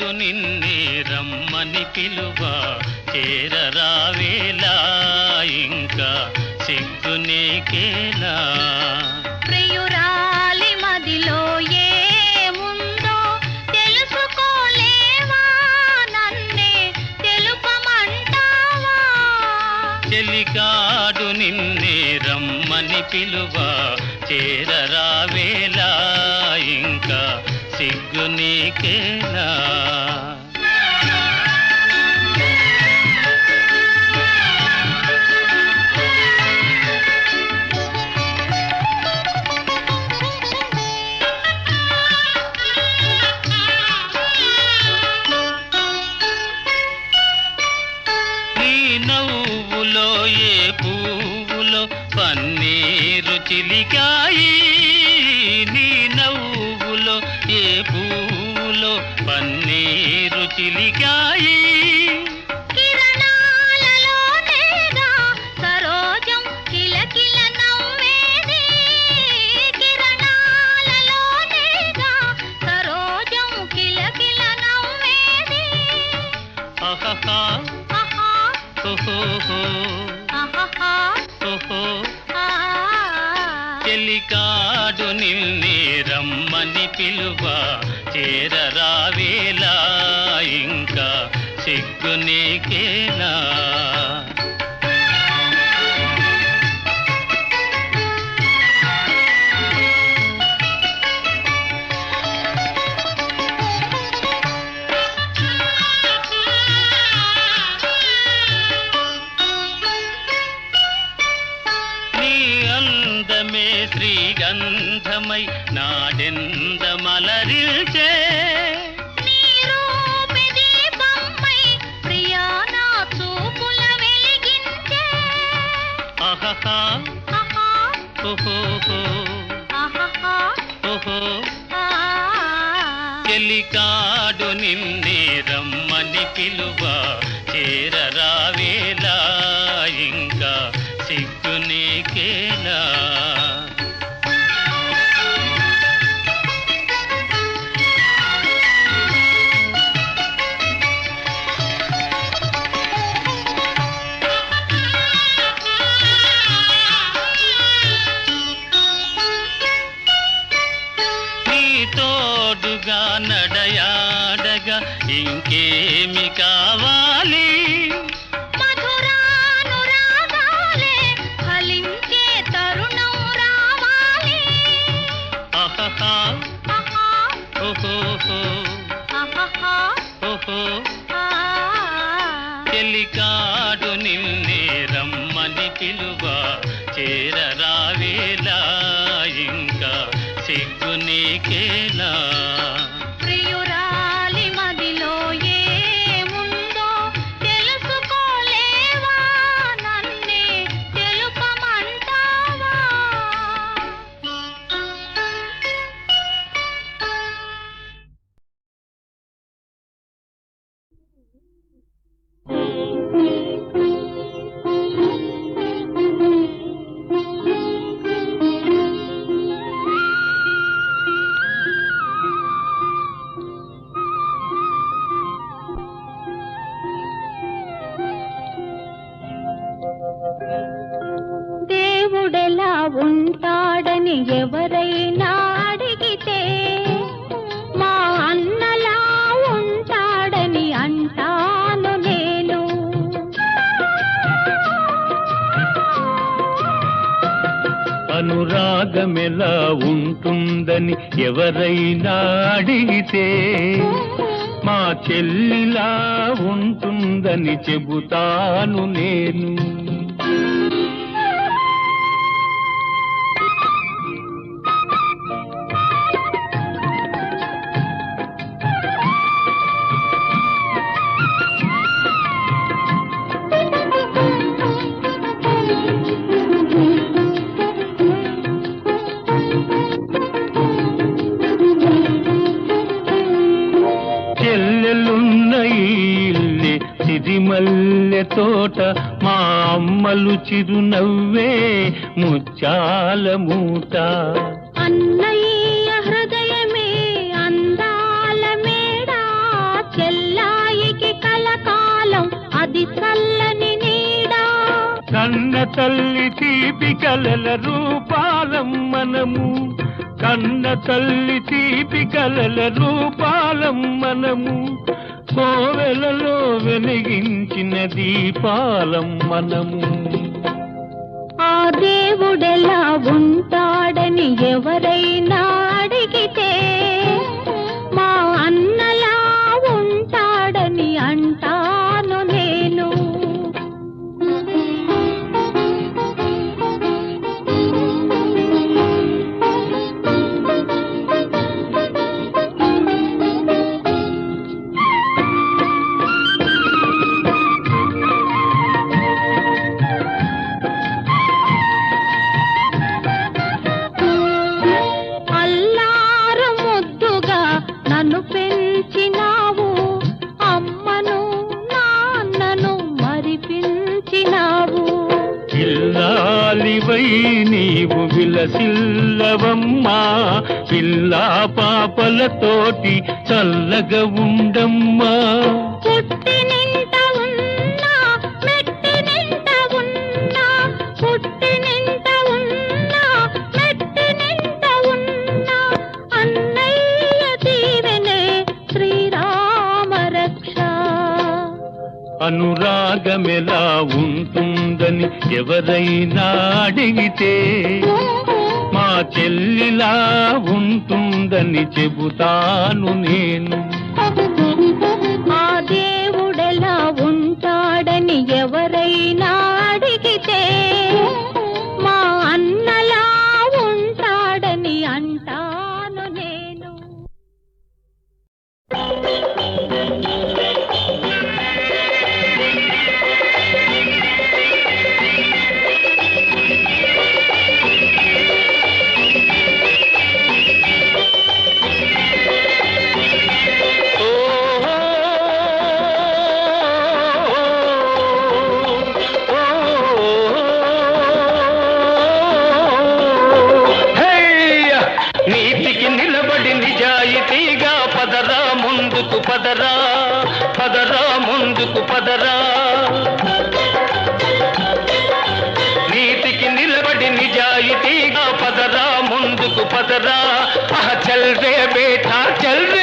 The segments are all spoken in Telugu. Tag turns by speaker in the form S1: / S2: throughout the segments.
S1: చెలికాడు నిన్నే రమ్మని పిలువ. చేరరావేలా ఇంకా సిగ్గు నీకేలా
S2: ప్రియురాలి మదిలో ఏముందో తెలుసుకోలేవా? నన్నే తెలుపమంటావా?
S1: చెలికాడు నిన్నే రమ్మని పిలువ. చేరరావేలా ఇంకా సిగ్గు నీకేలా నవ్వులో ఏ పువ్వులో పన్నీరు చిలికాయి? అని పిలువ
S2: చేరరా
S1: చెలికాడు నిన్నే రమ్మని పిలువా ఇంకేమి కావాలి? రాగమెలా ఉంటుందని ఎవరైనా అడిగితే మా చెల్లిలా ఉంటుందని చెబుతాను నేను.
S3: సిరిమల్లె తోట మా అమ్మలు చిరునవ్వే ముచ్చాల మూట.
S2: అన్నయ్య హృదయమే అందాల మేడ. చెల్లాయికి కలకాలం అది చల్లని నీడా.
S3: కన్న తల్లి తీపి కలల రూపాలం మనము కన్న తల్లి తీపి కలల రూపాలం మనము కోవెలలో వెలిగించిన దీపాలం మనము.
S2: ఆ దేవుడెలా ఉంటాడని ఎవరైనా పెంచినావు అమ్మను నాన్నను మరిపించినావు.
S3: పిల్లాలివై నీవు విలసిల్లవమ్మా పిల్లా పాపలతోటి చల్లగా ఉండమ్మా.
S2: పుట్టి
S3: అనురాగమెలా ఉంటుందని ఎవరైనా అడిగితే మా చెల్లిలా ఉంటుందని చెబుతాను నేను.
S2: ఆ దేవుడెలా ఉంటాడని ఎవరైనా అడిగితే
S3: పదరా పదరా ముందుకు పదరా. నీతికి నిలబడి నిజాయితీగా పదరా ముందుకు పదరా. చల్రే బేటా చల్రే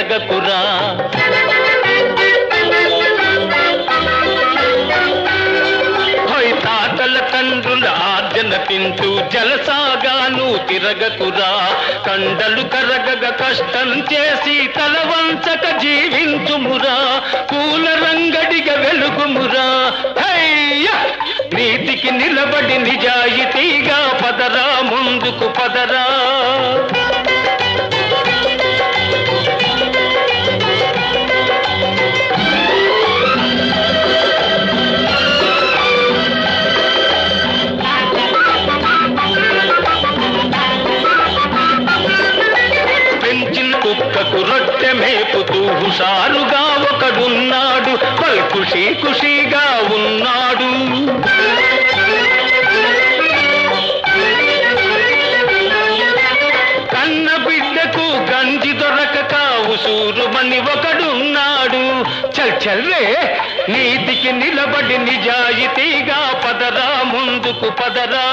S3: జరగకురా. తిరగకురా తాతల తండ్రుల ఆర్జన తింటూ జలసాగాను తిరగకురా. కండలు కరగగ కష్టం చేసి తల వంచక జీవించుమురా. కూల రంగడిగ వెలుగుమురా. నీతికి నిలబడి నిజ ఖుషీగా ఉన్నాడు. కన్న బిడ్డకు గంజి దొరకక ఉసూరుమని ఒకడున్నాడు. చల్ చల్లే నీతికి నిలబడి నిజాయితీగా పదరా ముందుకు పదరా.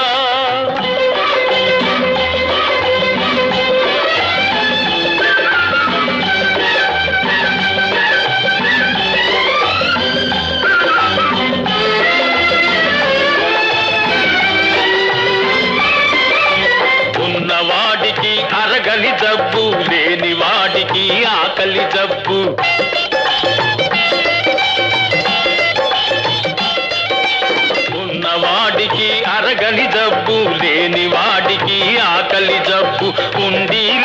S3: ఆకలి జబ్బు. ఉన్నవాడికి అరగని జబ్బు లేని వాడికి ఆకలి జబ్బు.
S1: ఉంది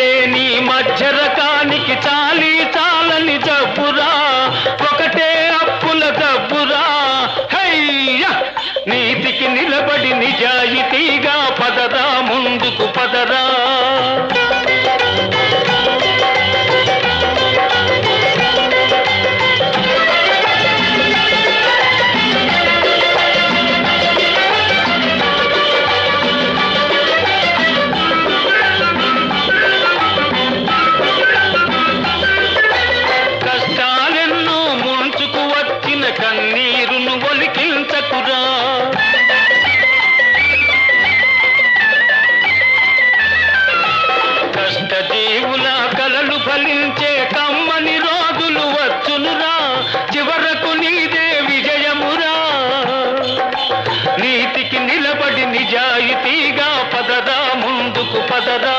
S1: పదరా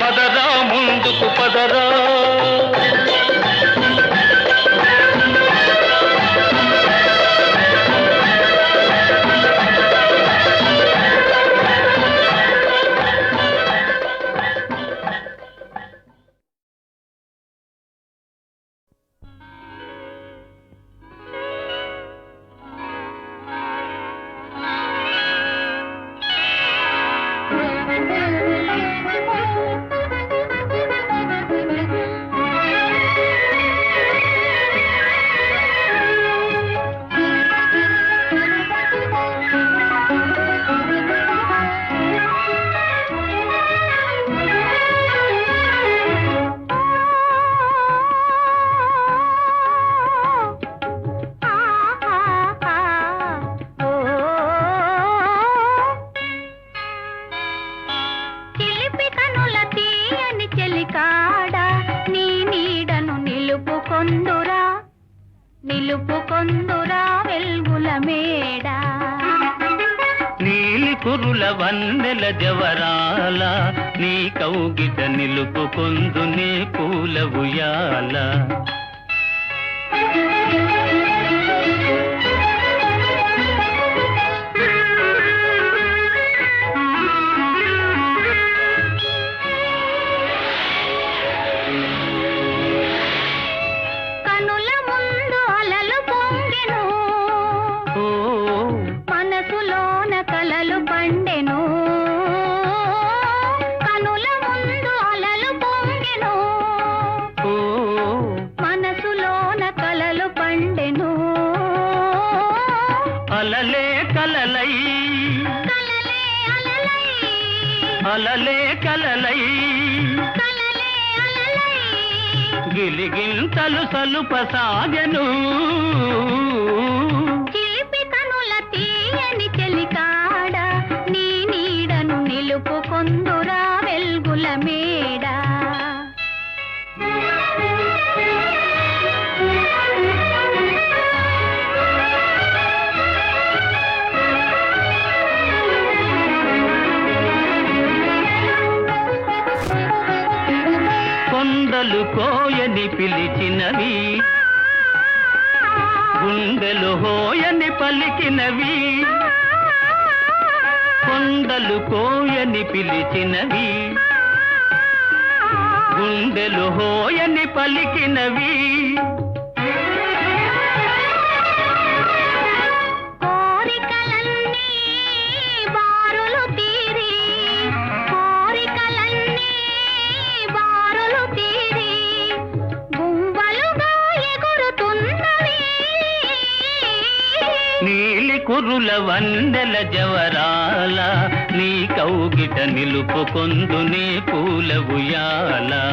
S1: పదరా ముందుకు పదరా.
S2: నిలుపుకొందురా వెల్గుల మేడ.
S1: నీలి కురుల వందెల జవరాల నీ కౌగిట నిలుపుకొందు నీ పూల ఉయ్యాల.
S2: కనుల
S1: సలుప సాగను
S2: చిలిపి కనుల తీయని చెలికాడ నీ నీడను నిలుపుకొందురా వెల్గుల మేడ.
S1: కొండలు అని పిలిచినవి. గుండెలు హోయని పలికినవి. కొండలు కోయని పిలిచినవి. గుండెలు హోయని పలికినవి. వందెల జవరాల నీ కౌగిట నిలుపుకొందు నీ పూల
S2: ఉయాలా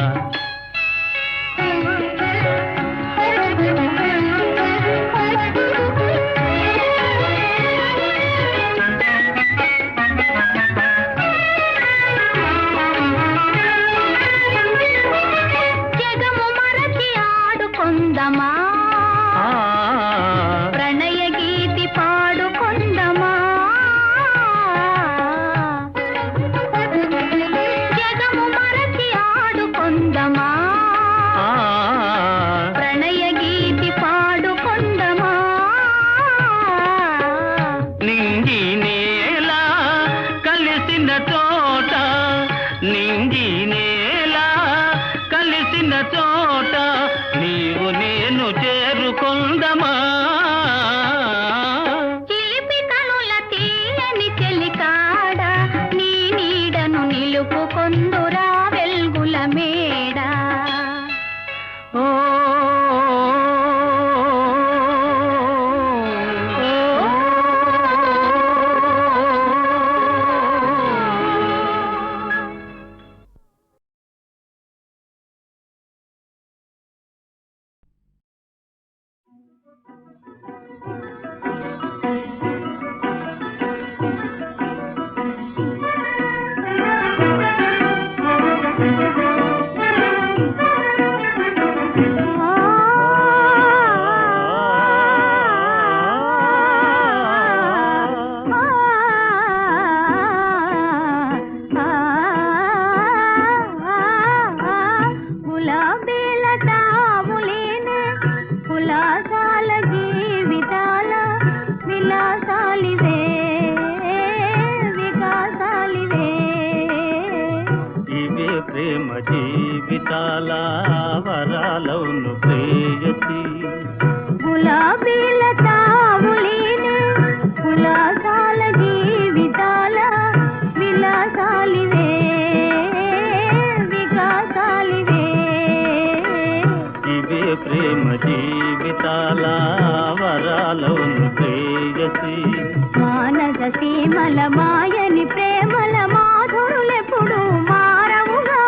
S2: సీమల మాయని ప్రేమల మాధురులెప్పుడు మారవుగా?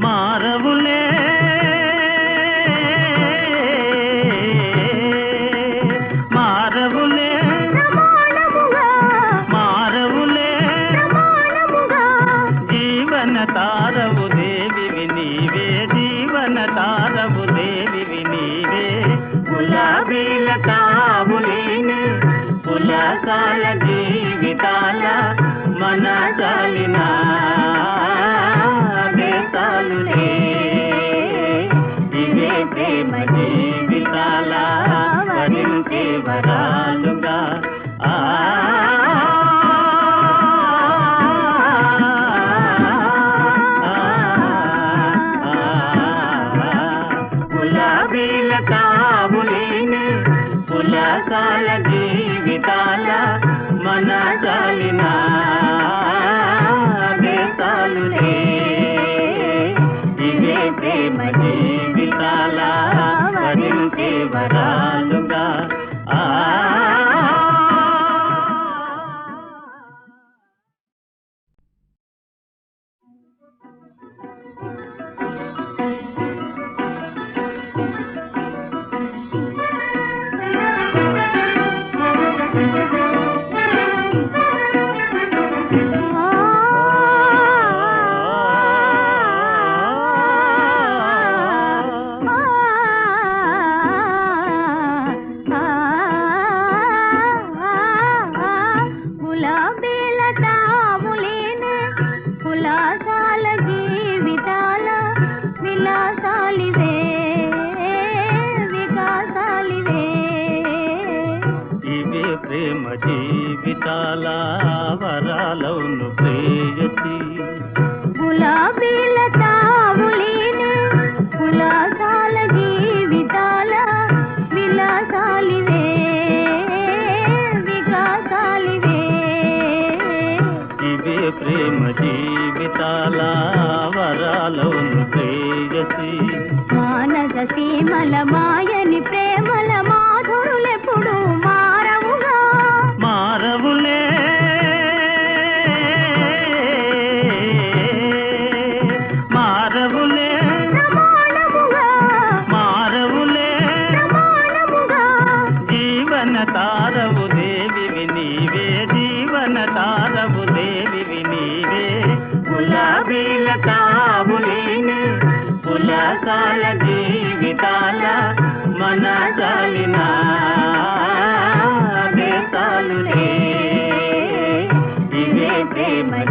S1: మారవులే. మారవులే. మారవులే. జీవన తారవు దేవివి నీవే. జీవన తారవు దేవివి నీవే. గులాబీల తావులేని పులకాల జీవితాల మన చాలిన దేశాలులే ఇవే ప్రేమ జీవితాల వరించే వరాలుగా ప్రేమ జీవితాల వరించే వరాలుగా. ఆ వరాలవును ప్రేయసి.
S2: గులాబీల తావులేనే కులాసాల జీవితాల విలాసాలివే వికాసాలివే.
S1: ఇవే ప్రేమ జీవితాల వరాలవును ప్రేయసి.
S2: మానస సీమల మాయని ప్రేమల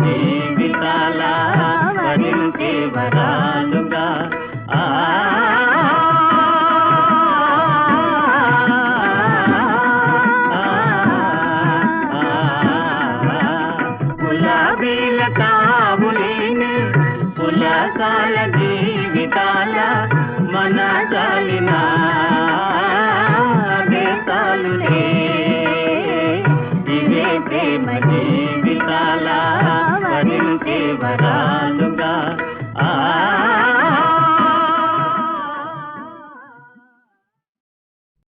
S1: ప్రేమ